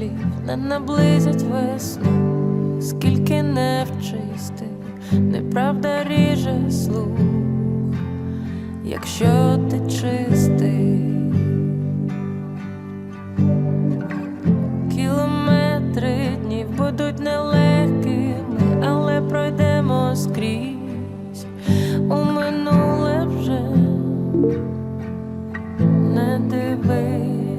слів не наблизять весну, скільки не вчисти, неправда ріже слух, якщо ти чистий, кілометри днів будуть нелегкими, але пройдемо скрізь у минуле вже не дивись.